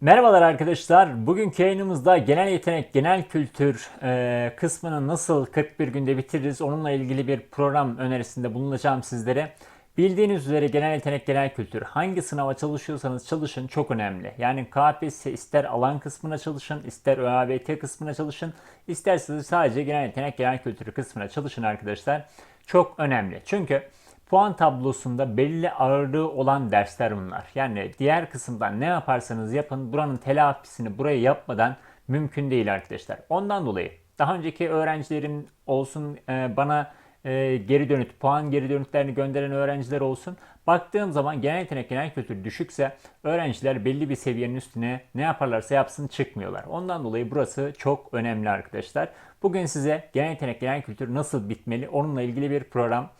Merhabalar arkadaşlar. Bugünkü yayınımızda genel yetenek, genel kültür e, kısmını nasıl 41 günde bitiririz onunla ilgili bir program önerisinde bulunacağım sizlere. Bildiğiniz üzere genel yetenek, genel kültür hangi sınava çalışıyorsanız çalışın çok önemli. Yani KPSS ister alan kısmına çalışın, ister ÖABT kısmına çalışın, isterseniz sadece genel yetenek, genel kültür kısmına çalışın arkadaşlar. Çok önemli. Çünkü puan tablosunda belli ağırlığı olan dersler bunlar. Yani diğer kısımdan ne yaparsanız yapın buranın telafisini burayı yapmadan mümkün değil arkadaşlar. Ondan dolayı daha önceki öğrencilerim olsun e, bana e, geri dönüt, puan geri dönütlerini gönderen öğrenciler olsun. Baktığım zaman genel yetenek, genel kültür düşükse öğrenciler belli bir seviyenin üstüne ne yaparlarsa yapsın çıkmıyorlar. Ondan dolayı burası çok önemli arkadaşlar. Bugün size genel yetenek, genel kültür nasıl bitmeli onunla ilgili bir program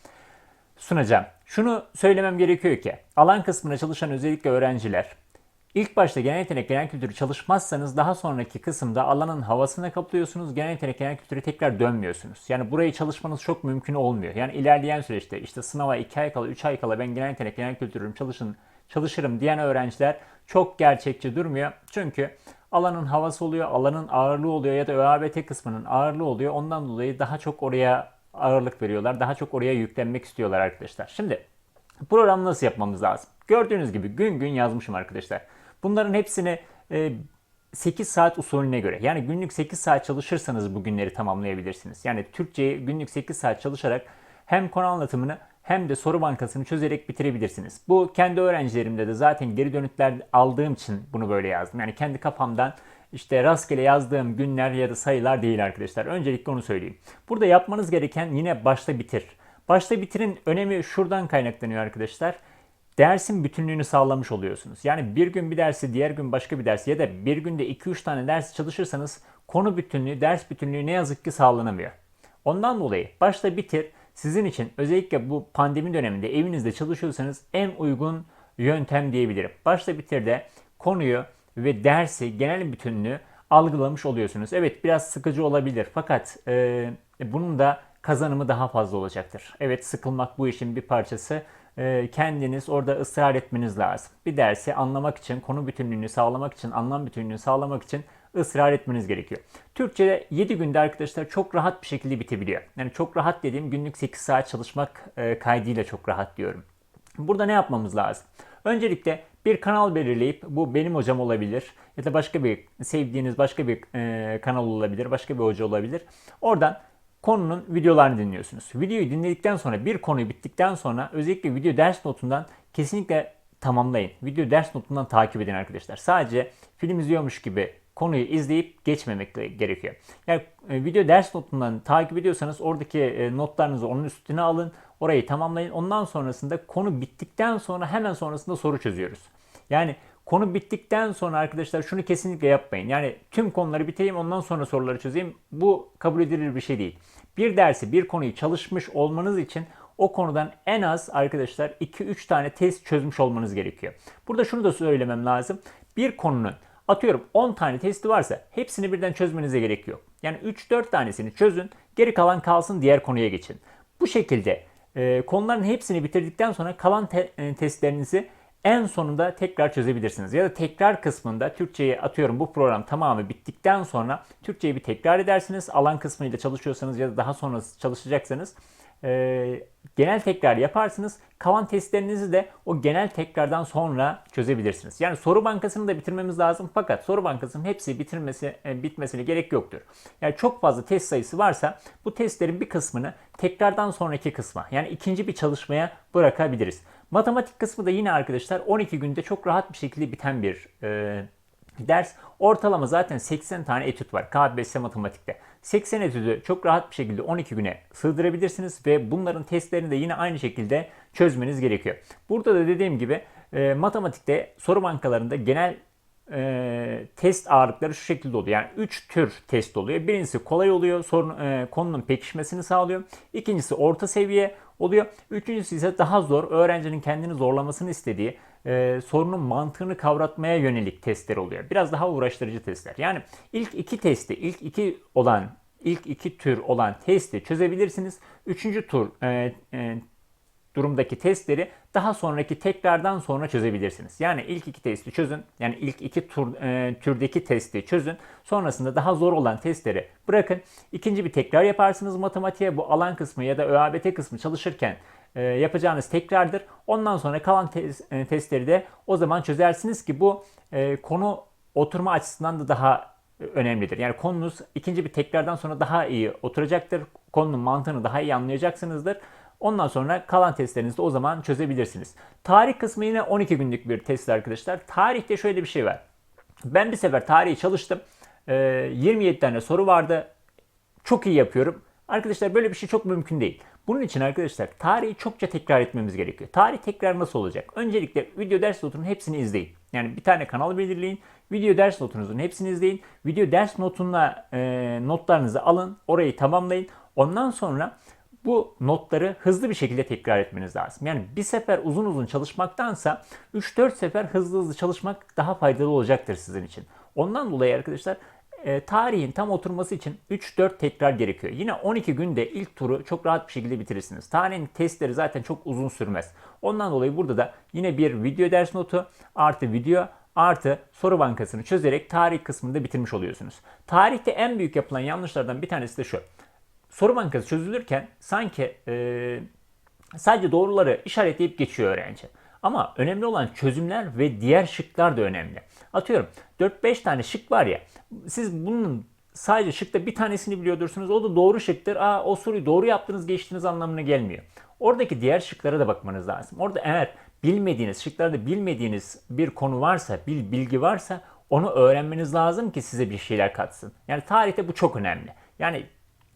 sunacağım. Şunu söylemem gerekiyor ki alan kısmına çalışan özellikle öğrenciler ilk başta genel yetenek genel kültürü çalışmazsanız daha sonraki kısımda alanın havasına kapılıyorsunuz. Genel yetenek genel kültürü tekrar dönmüyorsunuz. Yani burayı çalışmanız çok mümkün olmuyor. Yani ilerleyen süreçte işte sınava 2 ay kala 3 ay kala ben genel yetenek genel kültürüm çalışın çalışırım diyen öğrenciler çok gerçekçi durmuyor. Çünkü alanın havası oluyor, alanın ağırlığı oluyor ya da ÖABT kısmının ağırlığı oluyor. Ondan dolayı daha çok oraya ağırlık veriyorlar. Daha çok oraya yüklenmek istiyorlar arkadaşlar. Şimdi program nasıl yapmamız lazım? Gördüğünüz gibi gün gün yazmışım arkadaşlar. Bunların hepsini e, 8 saat usulüne göre yani günlük 8 saat çalışırsanız bu günleri tamamlayabilirsiniz. Yani Türkçeyi günlük 8 saat çalışarak hem konu anlatımını hem de soru bankasını çözerek bitirebilirsiniz. Bu kendi öğrencilerimde de zaten geri dönütler aldığım için bunu böyle yazdım. Yani kendi kafamdan işte rastgele yazdığım günler ya da sayılar değil arkadaşlar. Öncelikle onu söyleyeyim. Burada yapmanız gereken yine başta bitir. Başta bitirin önemi şuradan kaynaklanıyor arkadaşlar. Dersin bütünlüğünü sağlamış oluyorsunuz. Yani bir gün bir dersi, diğer gün başka bir ders ya da bir günde 2-3 tane ders çalışırsanız konu bütünlüğü, ders bütünlüğü ne yazık ki sağlanamıyor. Ondan dolayı başta bitir. Sizin için özellikle bu pandemi döneminde evinizde çalışıyorsanız en uygun yöntem diyebilirim. Başta bitir de konuyu ve dersi genel bütünlüğü algılamış oluyorsunuz. Evet biraz sıkıcı olabilir fakat e, bunun da kazanımı daha fazla olacaktır. Evet sıkılmak bu işin bir parçası. E, kendiniz orada ısrar etmeniz lazım. Bir dersi anlamak için, konu bütünlüğünü sağlamak için, anlam bütünlüğünü sağlamak için ısrar etmeniz gerekiyor. Türkçe'de 7 günde arkadaşlar çok rahat bir şekilde bitebiliyor. Yani çok rahat dediğim günlük 8 saat çalışmak e, kaydıyla çok rahat diyorum. Burada ne yapmamız lazım? Öncelikle bir kanal belirleyip bu benim hocam olabilir ya da başka bir sevdiğiniz başka bir e, kanal olabilir, başka bir hoca olabilir. Oradan konunun videolarını dinliyorsunuz. Videoyu dinledikten sonra bir konuyu bittikten sonra özellikle video ders notundan kesinlikle tamamlayın. Video ders notundan takip edin arkadaşlar. Sadece film izliyormuş gibi konuyu izleyip geçmemek gerekiyor. Yani e, video ders notundan takip ediyorsanız oradaki e, notlarınızı onun üstüne alın. Orayı tamamlayın. Ondan sonrasında konu bittikten sonra hemen sonrasında soru çözüyoruz. Yani konu bittikten sonra arkadaşlar şunu kesinlikle yapmayın. Yani tüm konuları bitireyim ondan sonra soruları çözeyim. Bu kabul edilir bir şey değil. Bir dersi, bir konuyu çalışmış olmanız için o konudan en az arkadaşlar 2-3 tane test çözmüş olmanız gerekiyor. Burada şunu da söylemem lazım. Bir konunun atıyorum 10 tane testi varsa hepsini birden çözmenize gerek yok. Yani 3-4 tanesini çözün, geri kalan kalsın diğer konuya geçin. Bu şekilde e, konuların hepsini bitirdikten sonra kalan te- e, testlerinizi en sonunda tekrar çözebilirsiniz. Ya da tekrar kısmında Türkçeyi atıyorum bu program tamamı bittikten sonra Türkçeyi bir tekrar edersiniz. Alan kısmıyla çalışıyorsanız ya da daha sonra çalışacaksanız e, genel tekrar yaparsınız. Kalan testlerinizi de o genel tekrardan sonra çözebilirsiniz. Yani soru bankasını da bitirmemiz lazım fakat soru bankasının hepsi bitirmesi e, bitmesine gerek yoktur. Yani çok fazla test sayısı varsa bu testlerin bir kısmını tekrardan sonraki kısma yani ikinci bir çalışmaya bırakabiliriz. Matematik kısmı da yine arkadaşlar 12 günde çok rahat bir şekilde biten bir e, ders. Ortalama zaten 80 tane etüt var KBS matematikte. 80 etüdü çok rahat bir şekilde 12 güne sığdırabilirsiniz ve bunların testlerini de yine aynı şekilde çözmeniz gerekiyor. Burada da dediğim gibi e, matematikte soru bankalarında genel e, test ağırlıkları şu şekilde oluyor. Yani 3 tür test oluyor. Birincisi kolay oluyor. Sorun, e, konunun pekişmesini sağlıyor. İkincisi orta seviye oluyor. Üçüncüsü ise daha zor. Öğrencinin kendini zorlamasını istediği e, sorunun mantığını kavratmaya yönelik testler oluyor. Biraz daha uğraştırıcı testler. Yani ilk iki testi, ilk iki olan, ilk iki tür olan testi çözebilirsiniz. Üçüncü tur e, e, durumdaki testleri daha sonraki tekrardan sonra çözebilirsiniz. Yani ilk iki testi çözün. Yani ilk iki tur, e, türdeki testi çözün. Sonrasında daha zor olan testleri bırakın. İkinci bir tekrar yaparsınız matematiğe. Bu alan kısmı ya da ÖABT kısmı çalışırken e, yapacağınız tekrardır. Ondan sonra kalan tes, e, testleri de o zaman çözersiniz ki bu e, konu oturma açısından da daha önemlidir. Yani konunuz ikinci bir tekrardan sonra daha iyi oturacaktır. Konunun mantığını daha iyi anlayacaksınızdır. Ondan sonra kalan testlerinizi de o zaman çözebilirsiniz. Tarih kısmı yine 12 günlük bir test arkadaşlar. Tarihte şöyle bir şey var. Ben bir sefer tarihi çalıştım. 27 tane soru vardı. Çok iyi yapıyorum. Arkadaşlar böyle bir şey çok mümkün değil. Bunun için arkadaşlar tarihi çokça tekrar etmemiz gerekiyor. Tarih tekrar nasıl olacak? Öncelikle video ders notunun hepsini izleyin. Yani bir tane kanal belirleyin. Video ders notunuzun hepsini izleyin. Video ders notunla e, notlarınızı alın. Orayı tamamlayın. Ondan sonra bu notları hızlı bir şekilde tekrar etmeniz lazım. Yani bir sefer uzun uzun çalışmaktansa 3-4 sefer hızlı hızlı çalışmak daha faydalı olacaktır sizin için. Ondan dolayı arkadaşlar e, tarihin tam oturması için 3-4 tekrar gerekiyor. Yine 12 günde ilk turu çok rahat bir şekilde bitirirsiniz. Tarihin testleri zaten çok uzun sürmez. Ondan dolayı burada da yine bir video ders notu artı video artı soru bankasını çözerek tarih kısmında bitirmiş oluyorsunuz. Tarihte en büyük yapılan yanlışlardan bir tanesi de şu. Soru bankası çözülürken sanki e, sadece doğruları işaretleyip geçiyor öğrenci. Ama önemli olan çözümler ve diğer şıklar da önemli. Atıyorum 4-5 tane şık var ya. Siz bunun sadece şıkta bir tanesini biliyordursunuz. O da doğru şıktır. Aa o soruyu doğru yaptınız geçtiniz anlamına gelmiyor. Oradaki diğer şıklara da bakmanız lazım. Orada eğer bilmediğiniz, şıklarda bilmediğiniz bir konu varsa, bir bilgi varsa onu öğrenmeniz lazım ki size bir şeyler katsın. Yani tarihte bu çok önemli. Yani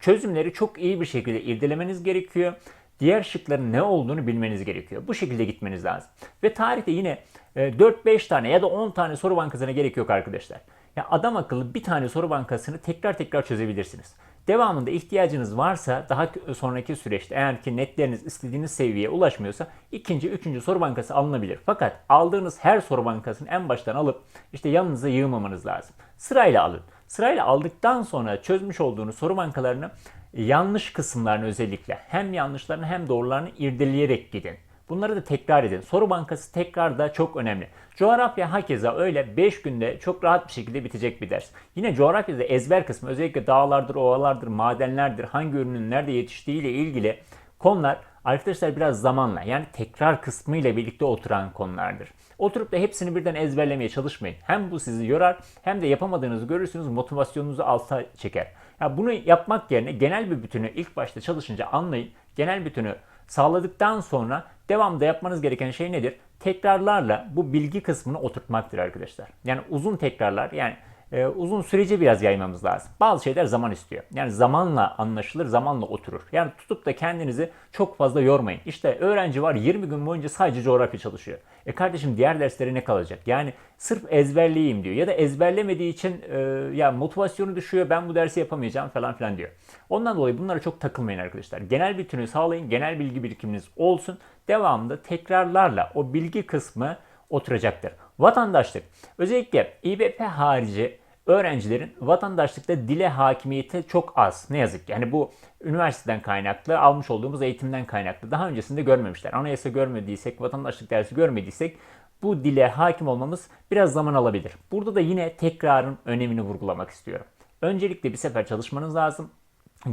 çözümleri çok iyi bir şekilde irdelemeniz gerekiyor. Diğer şıkların ne olduğunu bilmeniz gerekiyor. Bu şekilde gitmeniz lazım. Ve tarihte yine 4-5 e, tane ya da 10 tane soru bankasına gerek yok arkadaşlar. Ya adam akıllı bir tane soru bankasını tekrar tekrar çözebilirsiniz. Devamında ihtiyacınız varsa daha sonraki süreçte eğer ki netleriniz istediğiniz seviyeye ulaşmıyorsa ikinci, üçüncü soru bankası alınabilir. Fakat aldığınız her soru bankasını en baştan alıp işte yanınıza yığmamanız lazım. Sırayla alın. Sırayla aldıktan sonra çözmüş olduğunuz soru bankalarını yanlış kısımlarını özellikle hem yanlışlarını hem doğrularını irdeleyerek gidin. Bunları da tekrar edin. Soru bankası tekrar da çok önemli. Coğrafya hakeza öyle 5 günde çok rahat bir şekilde bitecek bir ders. Yine coğrafyada ezber kısmı özellikle dağlardır, ovalardır, madenlerdir, hangi ürünün nerede yetiştiği ile ilgili konular arkadaşlar biraz zamanla yani tekrar kısmı ile birlikte oturan konulardır. Oturup da hepsini birden ezberlemeye çalışmayın. Hem bu sizi yorar hem de yapamadığınızı görürsünüz motivasyonunuzu alta çeker. Ya bunu yapmak yerine genel bir bütünü ilk başta çalışınca anlayın. Genel bütünü sağladıktan sonra devamda yapmanız gereken şey nedir? Tekrarlarla bu bilgi kısmını oturtmaktır arkadaşlar. Yani uzun tekrarlar yani e, uzun süreci biraz yaymamız lazım. Bazı şeyler zaman istiyor. Yani zamanla anlaşılır, zamanla oturur. Yani tutup da kendinizi çok fazla yormayın. İşte öğrenci var 20 gün boyunca sadece coğrafya çalışıyor. E kardeşim diğer dersleri ne kalacak? Yani sırf ezberleyeyim diyor. Ya da ezberlemediği için e, ya motivasyonu düşüyor ben bu dersi yapamayacağım falan filan diyor. Ondan dolayı bunlara çok takılmayın arkadaşlar. Genel bütünü sağlayın. Genel bilgi birikiminiz olsun. Devamında tekrarlarla o bilgi kısmı oturacaktır. Vatandaşlık. Özellikle İBP harici öğrencilerin vatandaşlıkta dile hakimiyeti çok az. Ne yazık ki. Yani bu üniversiteden kaynaklı, almış olduğumuz eğitimden kaynaklı. Daha öncesinde görmemişler. Anayasa görmediysek, vatandaşlık dersi görmediysek bu dile hakim olmamız biraz zaman alabilir. Burada da yine tekrarın önemini vurgulamak istiyorum. Öncelikle bir sefer çalışmanız lazım.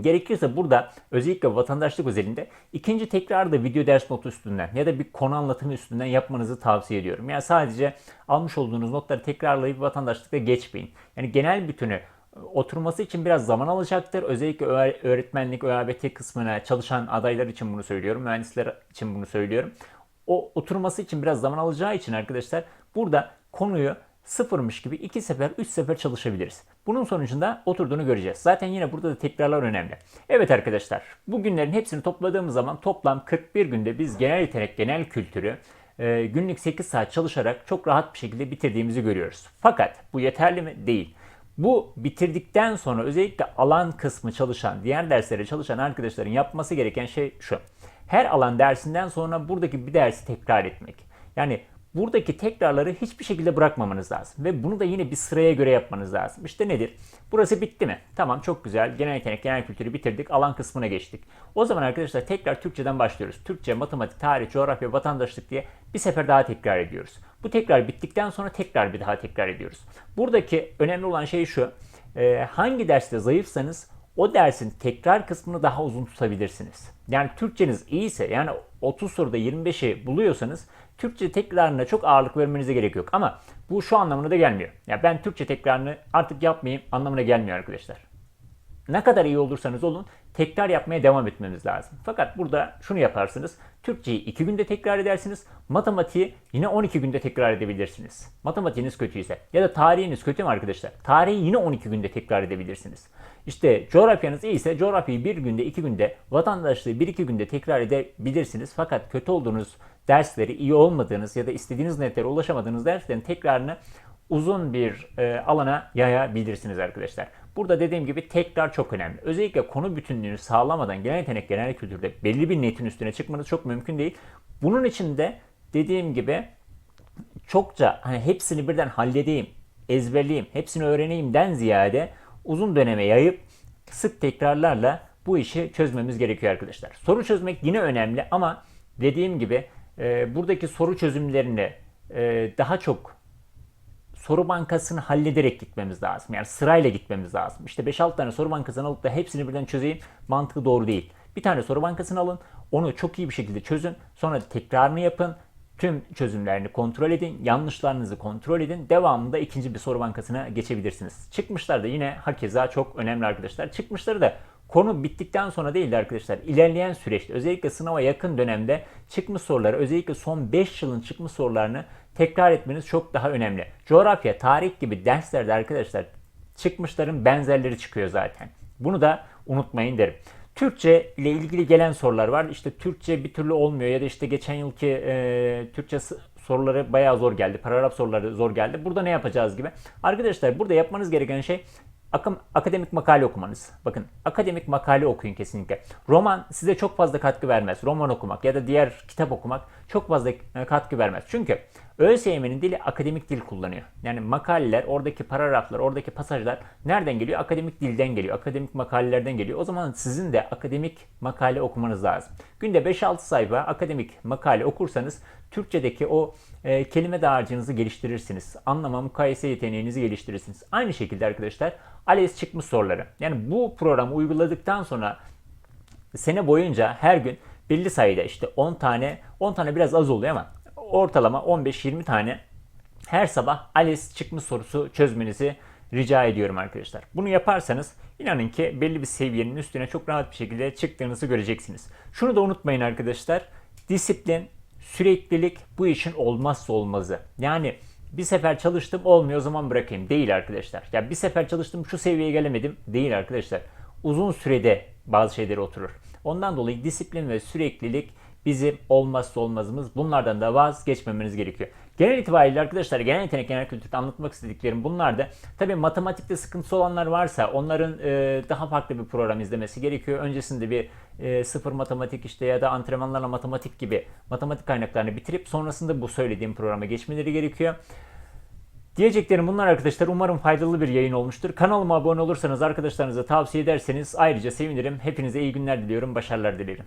Gerekirse burada özellikle vatandaşlık özelinde ikinci tekrarı da video ders notu üstünden ya da bir konu anlatımı üstünden yapmanızı tavsiye ediyorum. Yani sadece almış olduğunuz notları tekrarlayıp vatandaşlıkta geçmeyin. Yani genel bütünü e, oturması için biraz zaman alacaktır. Özellikle öğretmenlik, ÖABT kısmına çalışan adaylar için bunu söylüyorum. Mühendisler için bunu söylüyorum. O oturması için biraz zaman alacağı için arkadaşlar burada konuyu sıfırmış gibi iki sefer, üç sefer çalışabiliriz. Bunun sonucunda oturduğunu göreceğiz. Zaten yine burada da tekrarlar önemli. Evet arkadaşlar, bu günlerin hepsini topladığımız zaman toplam 41 günde biz genel yetenek, genel kültürü e, günlük 8 saat çalışarak çok rahat bir şekilde bitirdiğimizi görüyoruz. Fakat bu yeterli mi? Değil. Bu bitirdikten sonra özellikle alan kısmı çalışan, diğer derslere çalışan arkadaşların yapması gereken şey şu. Her alan dersinden sonra buradaki bir dersi tekrar etmek. Yani buradaki tekrarları hiçbir şekilde bırakmamanız lazım. Ve bunu da yine bir sıraya göre yapmanız lazım. İşte nedir? Burası bitti mi? Tamam çok güzel. Genel yetenek, genel kültürü bitirdik. Alan kısmına geçtik. O zaman arkadaşlar tekrar Türkçeden başlıyoruz. Türkçe, matematik, tarih, coğrafya, vatandaşlık diye bir sefer daha tekrar ediyoruz. Bu tekrar bittikten sonra tekrar bir daha tekrar ediyoruz. Buradaki önemli olan şey şu. Ee, hangi derste zayıfsanız o dersin tekrar kısmını daha uzun tutabilirsiniz. Yani Türkçeniz iyiyse yani 30 soruda 25'i buluyorsanız Türkçe tekrarına çok ağırlık vermenize gerek yok. Ama bu şu anlamına da gelmiyor. Ya ben Türkçe tekrarını artık yapmayayım anlamına gelmiyor arkadaşlar. Ne kadar iyi olursanız olun tekrar yapmaya devam etmemiz lazım. Fakat burada şunu yaparsınız. Türkçeyi 2 günde tekrar edersiniz. Matematiği yine 12 günde tekrar edebilirsiniz. Matematiğiniz kötüyse. Ya da tarihiniz kötü mü arkadaşlar? Tarihi yine 12 günde tekrar edebilirsiniz. İşte coğrafyanız iyiyse coğrafyayı 1 günde 2 günde vatandaşlığı 1-2 günde tekrar edebilirsiniz. Fakat kötü olduğunuz dersleri iyi olmadığınız ya da istediğiniz netlere ulaşamadığınız derslerin tekrarını uzun bir e, alana yayabilirsiniz arkadaşlar. Burada dediğim gibi tekrar çok önemli. Özellikle konu bütünlüğünü sağlamadan genel yetenek, genel kültürde belli bir netin üstüne çıkmanız çok mümkün değil. Bunun için de dediğim gibi çokça hani hepsini birden halledeyim, ezberleyeyim, hepsini öğreneyimden ziyade uzun döneme yayıp sık tekrarlarla bu işi çözmemiz gerekiyor arkadaşlar. Soru çözmek yine önemli ama dediğim gibi e, buradaki soru çözümlerini e, daha çok soru bankasını hallederek gitmemiz lazım. Yani sırayla gitmemiz lazım. İşte 5-6 tane soru bankasını alıp da hepsini birden çözeyim mantığı doğru değil. Bir tane soru bankasını alın, onu çok iyi bir şekilde çözün, sonra tekrarını yapın, tüm çözümlerini kontrol edin, yanlışlarınızı kontrol edin. Devamında ikinci bir soru bankasına geçebilirsiniz. Çıkmışlar da yine hakeza çok önemli arkadaşlar. Çıkmışları da konu bittikten sonra değil de arkadaşlar ilerleyen süreçte özellikle sınava yakın dönemde çıkmış soruları özellikle son 5 yılın çıkmış sorularını tekrar etmeniz çok daha önemli. Coğrafya, tarih gibi derslerde arkadaşlar çıkmışların benzerleri çıkıyor zaten. Bunu da unutmayın derim. Türkçe ile ilgili gelen sorular var. İşte Türkçe bir türlü olmuyor ya da işte geçen yılki e, Türkçe soruları bayağı zor geldi. Paragraf soruları zor geldi. Burada ne yapacağız gibi. Arkadaşlar burada yapmanız gereken şey akım, akademik makale okumanız. Bakın akademik makale okuyun kesinlikle. Roman size çok fazla katkı vermez. Roman okumak ya da diğer kitap okumak çok fazla e, katkı vermez. Çünkü ÖSYM'nin dili akademik dil kullanıyor. Yani makaleler, oradaki paragraflar, oradaki pasajlar nereden geliyor? Akademik dilden geliyor. Akademik makalelerden geliyor. O zaman sizin de akademik makale okumanız lazım. Günde 5-6 sayfa akademik makale okursanız Türkçedeki o e, kelime dağarcığınızı geliştirirsiniz. Anlama, mukayese yeteneğinizi geliştirirsiniz. Aynı şekilde arkadaşlar ALES çıkmış soruları. Yani bu programı uyguladıktan sonra sene boyunca her gün belli sayıda işte 10 tane 10 tane biraz az oluyor ama ortalama 15-20 tane her sabah ALES çıkmış sorusu çözmenizi rica ediyorum arkadaşlar. Bunu yaparsanız inanın ki belli bir seviyenin üstüne çok rahat bir şekilde çıktığınızı göreceksiniz. Şunu da unutmayın arkadaşlar. Disiplin, süreklilik bu işin olmazsa olmazı. Yani bir sefer çalıştım olmuyor o zaman bırakayım. Değil arkadaşlar. Ya bir sefer çalıştım şu seviyeye gelemedim. Değil arkadaşlar. Uzun sürede bazı şeyleri oturur. Ondan dolayı disiplin ve süreklilik bizim olmazsa olmazımız. Bunlardan da vazgeçmemeniz gerekiyor. Genel itibariyle arkadaşlar genel yetenek, genel kültürde anlatmak istediklerim bunlar da. Tabi matematikte sıkıntısı olanlar varsa onların e, daha farklı bir program izlemesi gerekiyor. Öncesinde bir e, sıfır matematik işte ya da antrenmanlarla matematik gibi matematik kaynaklarını bitirip sonrasında bu söylediğim programa geçmeleri gerekiyor. Diyeceklerim bunlar arkadaşlar. Umarım faydalı bir yayın olmuştur. Kanalıma abone olursanız arkadaşlarınıza tavsiye ederseniz ayrıca sevinirim. Hepinize iyi günler diliyorum. Başarılar dilerim.